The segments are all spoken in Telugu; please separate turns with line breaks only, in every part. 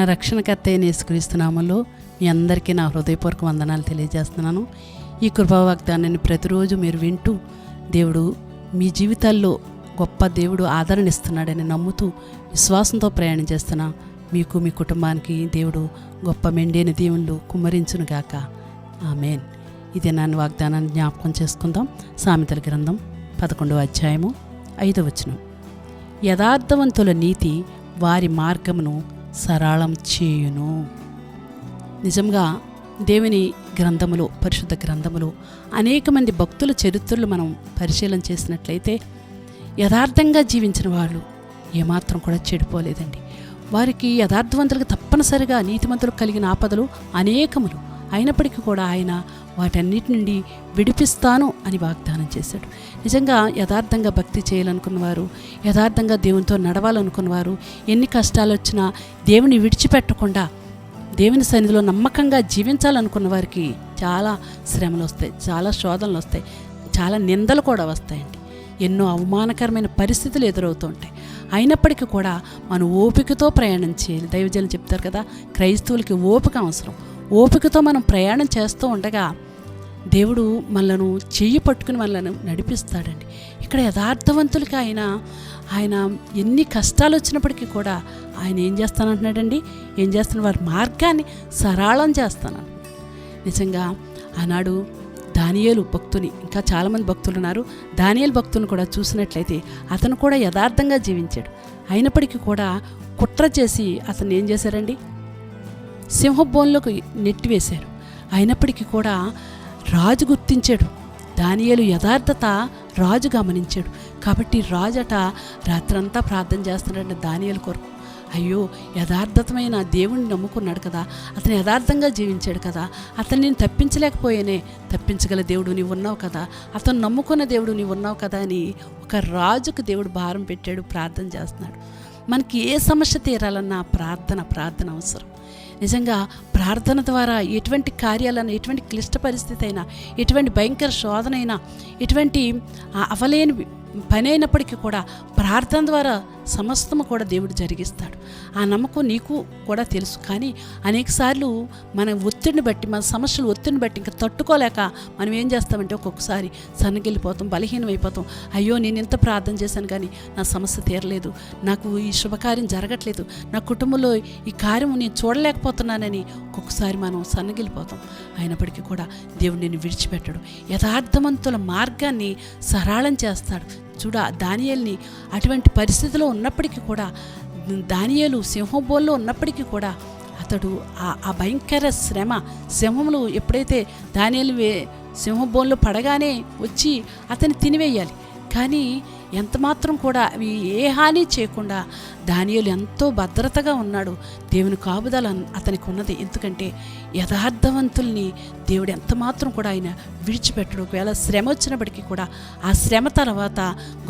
మన రక్షణకర్త అయిన యేసుక్రీస్తునామంలో మీ అందరికీ నా హృదయపూర్వక వందనాలు తెలియజేస్తున్నాను. ఈ కృపావాగ్దానాన్ని ప్రతిరోజు మీరు వింటూ దేవుడు మీ జీవితాల్లో గొప్ప దేవుడు ఆదరణ ఇస్తున్నాడని నమ్ముతూ విశ్వాసంతో ప్రయాణం చేస్తున్న మీకు మీ కుటుంబానికి దేవుడు గొప్ప మెండైన దీవులు కుమ్మరించునుగాక ఆమెన్. ఇది నన్ను వాగ్దానాన్ని జ్ఞాపకం చేసుకుందాం. సామెతల గ్రంథం పదకొండవ అధ్యాయము ఐదవ వచనం. యథార్థవంతుల నీతి వారి మార్గమును సరళం చేయును. నిజంగా దేవుని గ్రంథములో పరిశుద్ధ గ్రంథములో అనేక మంది భక్తుల చరిత్రలు మనం పరిశీలన చేసినట్లయితే యథార్థంగా జీవించిన వాళ్ళు ఏమాత్రం కూడా చెడిపోలేదండి. వారికి యథార్థవంతులకు తప్పనిసరిగా నీతిమంతులకు కలిగిన ఆపదలు అనేకములు. అయినప్పటికీ కూడా ఆయన వాటన్నిటి నుండి విడిపిస్తాను అని వాగ్దానం చేశాడు. నిజంగా యథార్థంగా భక్తి చేయాలనుకున్నవారు యథార్థంగా దేవునితో నడవాలనుకున్నవారు ఎన్ని కష్టాలు వచ్చినా దేవుని విడిచిపెట్టకుండా దేవుని సన్నిధిలో నమ్మకంగా జీవించాలనుకున్న వారికి చాలా శ్రమలు వస్తాయి చాలా శోధనలు వస్తాయి చాలా నిందలు కూడా వస్తాయండి. ఎన్నో అవమానకరమైన పరిస్థితులు ఎదురవుతుంటాయి అయినప్పటికీ కూడా మనం ఓపికతో ప్రయాణం చేయాలి. దైవజనం చెప్తారు కదా క్రైస్తవులకి ఓపిక అవసరం. ఓపికతో మనం ప్రయాణం చేస్తూ ఉండగా దేవుడు మనలను చెయ్యి పట్టుకుని మనలను నడిపిస్తాడండి. ఇక్కడ యథార్థవంతులకి ఆయన ఆయన ఎన్ని కష్టాలు వచ్చినప్పటికీ కూడా ఆయన ఏం చేస్తానంటున్నాడండి? ఏం చేస్తున్న వారి మార్గాన్ని సరళం చేస్తాను. నిజంగా ఆనాడు దానియేలు భక్తుని ఇంకా చాలామంది భక్తులు ఉన్నారు. దానియేలు భక్తుని కూడా చూసినట్లయితే అతను కూడా యథార్థంగా జీవించాడు. అయినప్పటికీ కూడా కుట్ర చేసి అతను ఏం చేశారండి? సింహబోన్లోకి నెట్టివేశారు. అయినప్పటికీ కూడా రాజు గుర్తించాడు. దానియేలు యథార్థత రాజు గమనించాడు. కాబట్టి రాజట రాత్రంతా ప్రార్థన చేస్తున్నాడు దానియేలు కొరకు. అయ్యో యథార్థతమైన దేవుణ్ణి నమ్ముకున్నాడు కదా. అతను యథార్థంగా జీవించాడు కదా. అతను నేను తప్పించలేకపోయానే. తప్పించగల దేవుడు నీవు ఉన్నావు కదా. అతను నమ్ముకున్న దేవుడు నీవు ఉన్నావు కదా అని ఒక రాజుకు దేవుడు భారం పెట్టాడు ప్రార్థన చేస్తున్నాడు. మనకి ఏ సమస్య తీరాలన్నా ప్రార్థన ప్రార్థన అవసరం. నిజంగా ప్రార్థన ద్వారా ఎటువంటి కార్యాలైనా ఎటువంటి క్లిష్ట పరిస్థితి అయినా ఎటువంటి భయంకర శోధన అయినా ఎటువంటి అవలేని పని అయినప్పటికీ కూడా ప్రార్థన ద్వారా సమస్తము కూడా దేవుడు జరిగిస్తాడు. ఆ నమ్మకం నీకు కూడా తెలుసు. కానీ అనేకసార్లు మన ఒత్తిడిని బట్టి మన సమస్యలు ఒత్తిడిని బట్టి ఇంకా తట్టుకోలేక మనం ఏం చేస్తామంటే ఒక్కొక్కసారి సన్నగిల్లిపోతాం బలహీనమైపోతాం. అయ్యో నేను ఎంత ప్రార్థన చేశాను కానీ నా సమస్య తీరలేదు. నాకు ఈ శుభకార్యం జరగట్లేదు. నా కుటుంబంలో ఈ కార్యం నేను చూడలేకపోతున్నానని ఒక్కొక్కసారి మనం సన్నగిల్లిపోతాం. అయినప్పటికీ కూడా దేవుడు నేను విడిచిపెట్టడు. యథార్థవంతుల మార్గాన్ని సరళం చేస్తాడు. చూడ దానియల్ని అటువంటి పరిస్థితిలో ఉన్నప్పటికీ కూడా దానియలు సింహబోల్లో ఉన్నప్పటికీ కూడా అతడు ఆ ఆ భయంకర శ్రమ సింహములు ఎప్పుడైతే దానియలు వే సింహబోన్లో పడగానే వచ్చి అతన్ని తినివేయాలి. కానీ ఎంత మాత్రం కూడా అవి ఏ హాని చేయకుండా దానియులు ఎంతో భద్రతగా ఉన్నాడు. దేవుని కాపుదల అతనికి ఉన్నది. ఎందుకంటే యథార్థవంతుల్ని దేవుడు ఎంత మాత్రం కూడా ఆయన విడిచిపెట్టడు. ఒకవేళ శ్రమ వచ్చినప్పటికీ కూడా ఆ శ్రమ తర్వాత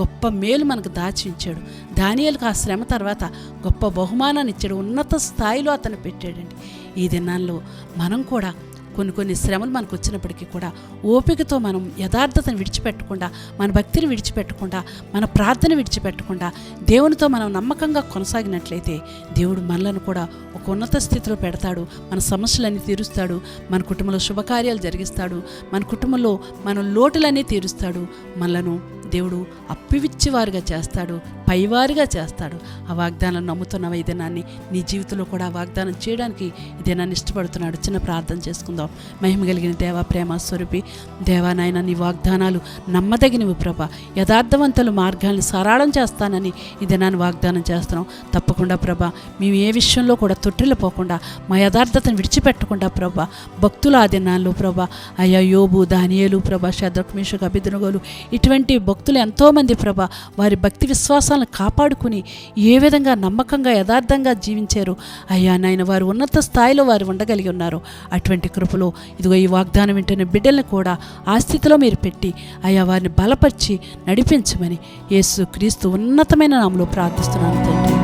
గొప్ప మేలు మనకు దాచి ఉంచాడు దానియలకు ఆ శ్రమ తర్వాత గొప్ప బహుమానాన్ని ఇచ్చాడు. ఉన్నత స్థాయిలో అతను పెట్టాడండి. ఈ దినాల్లో మనం కూడా కొన్ని కొన్ని శ్రమలు మనకు వచ్చినప్పటికీ కూడా ఓపికతో మనం యథార్థతను విడిచిపెట్టకుండా మన భక్తిని విడిచిపెట్టకుండా మన ప్రార్థన విడిచిపెట్టకుండా దేవునితో మనం నమ్మకంగా కొనసాగినట్లయితే దేవుడు మనలను కూడా ఒక ఉన్నత స్థితిలో పెడతాడు. మన సమస్యలన్నీ తీరుస్తాడు. మన కుటుంబంలో శుభకార్యాలు జరిగిస్తాడు. మన కుటుంబంలో మన లోటులన్నీ తీరుస్తాడు. మనలను దేవుడు అప్పివిచ్చివారుగా చేస్తాడు పైవారిగా చేస్తాడు. ఆ వాగ్దానం నమ్ముతున్న ఈ దినాన్ని నీ జీవితంలో కూడా వాగ్దానం చేయడానికి ఈ దినాన్ని ఇష్టపడుతున్నాడు. చిన్న ప్రార్థన చేసుకుందాం. మహిమ కలిగిన దేవా ప్రేమ స్వరూపి దేవానాయన నీ వాగ్దానాలు నమ్మదగినవి ప్రభ. యథార్థవంతులు మార్గాల్ని సరాళం చేస్తానని ఈ దినాన్ని వాగ్దానం చేస్తున్నాం. తప్పకుండా ప్రభ మేము ఏ విషయంలో కూడా తొట్టిల్లిపోకుండా మా యథార్థతను విడిచిపెట్టకుండా ప్రభ భక్తుల ఆ దినాల్లో ప్రభ అయ్యా యోబు దానియలు ప్రభ శద్రక్మేషకు అభిదనగోలు ఇటువంటి భక్తులు ఎంతోమంది ప్రభ వారి భక్తి విశ్వాసాలను కాపాడుకుని ఏ విధంగా నమ్మకంగా యథార్థంగా జీవించారు. అయ్యా నాయన వారు ఉన్నత స్థాయిలో వారు ఉండగలిగి ఉన్నారు. అటువంటి కృపలో ఇదిగో ఈ వాగ్దానం వింటున్న బిడ్డల్ని కూడా ఆ స్థితిలో మీరు పెట్టి అయ్యా వారిని బలపరిచి నడిపించమని యేసు క్రీస్తు ఉన్నతమైన నామలో ప్రార్థిస్తున్నాను తండ్రి.